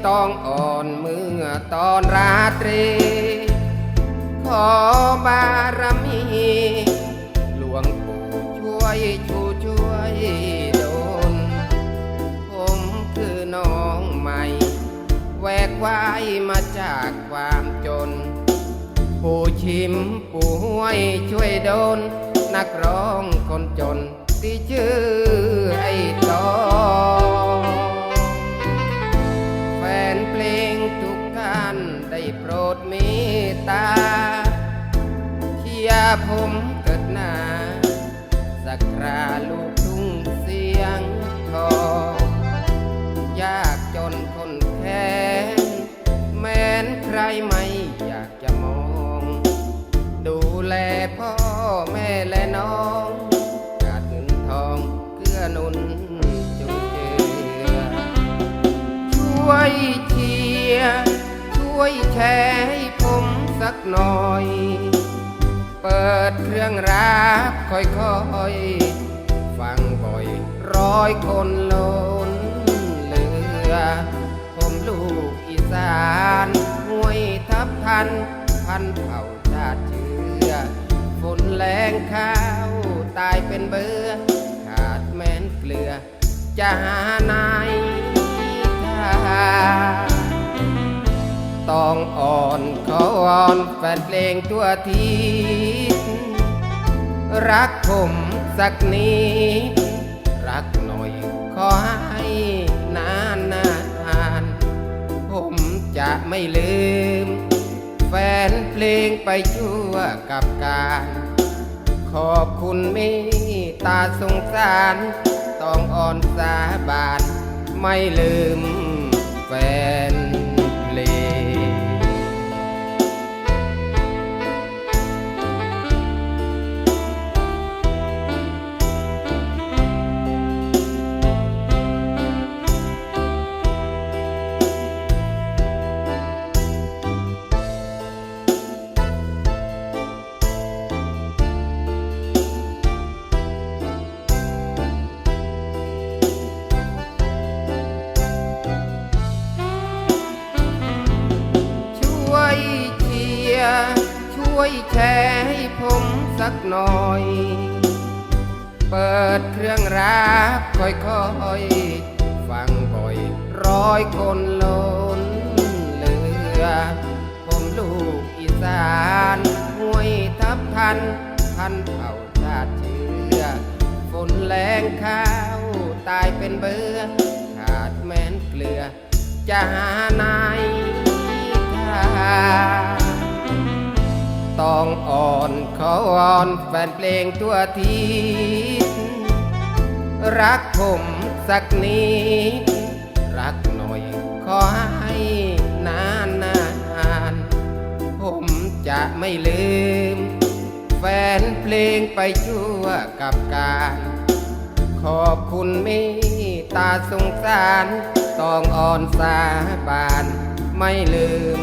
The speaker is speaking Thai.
เอ๋ยตองอ่อนเมื่อตอนราตรี ขอบารมี หลวงปู่ช่วยชูช่วยโดน ผมคือน้องใหม่ แวกว่ายมาจากความจนผู้ชิมผู้ห้วยช่วยโดน นักร้องคนจนที่ชื่อไอ้ ตาเชียผมเกิดหนาสักคราลูกทุ่งเสียงทองยากจนคนแค้นแม้นใครไม่อยากจะมอง ดูแลพ่อแม่และน้องขาดเงินทองเกื้อนุนจุเจือช่วยเชียร์ช่วยแชร์ สักหน่อย เปิดเครื่องรักค่อยๆ ฟังบ่อยร้อยคนล้นเหลือ ผมลูกอีสานห้วยทับทัน พันเผ่าชาติเชื้อฝนแรงข้าวตายเป็นเบื่อขาดแม้นเกลือจะหานาย ต้องอ่อนขอวอนแฟนเพลงทั่วทีรักผมสักนิดรักหน่อยขอให้นานนานผมจะไม่ลืม แฟนเพลงไปชั่วกับการ ขอบคุณเมตตาสงสารต้องอ่อนสาบานไม่ลืมแฟน วยแชร์ให้ผมสักหน่อย เปิดเครื่องรักค่อยๆ ฟังบ่อยร้อยคนล้นเหลือ ผมลูกอีสานห้วยทับทัน พันเผ่าชาติเชื้อฝนแรงข้าวตายเป็นเบื่อขาดแม้นเกลือจะหานาย องอ่อนขอวอนแฟนเพลงทั่วทีรักผมสักนิดรักหน่อยขอให้นานนานผมจะไม่ลืม แฟนเพลงไปชั่วกับการขอบคุณเมตตาสงสาร ต้องอ่อนสาบานไม่ลืม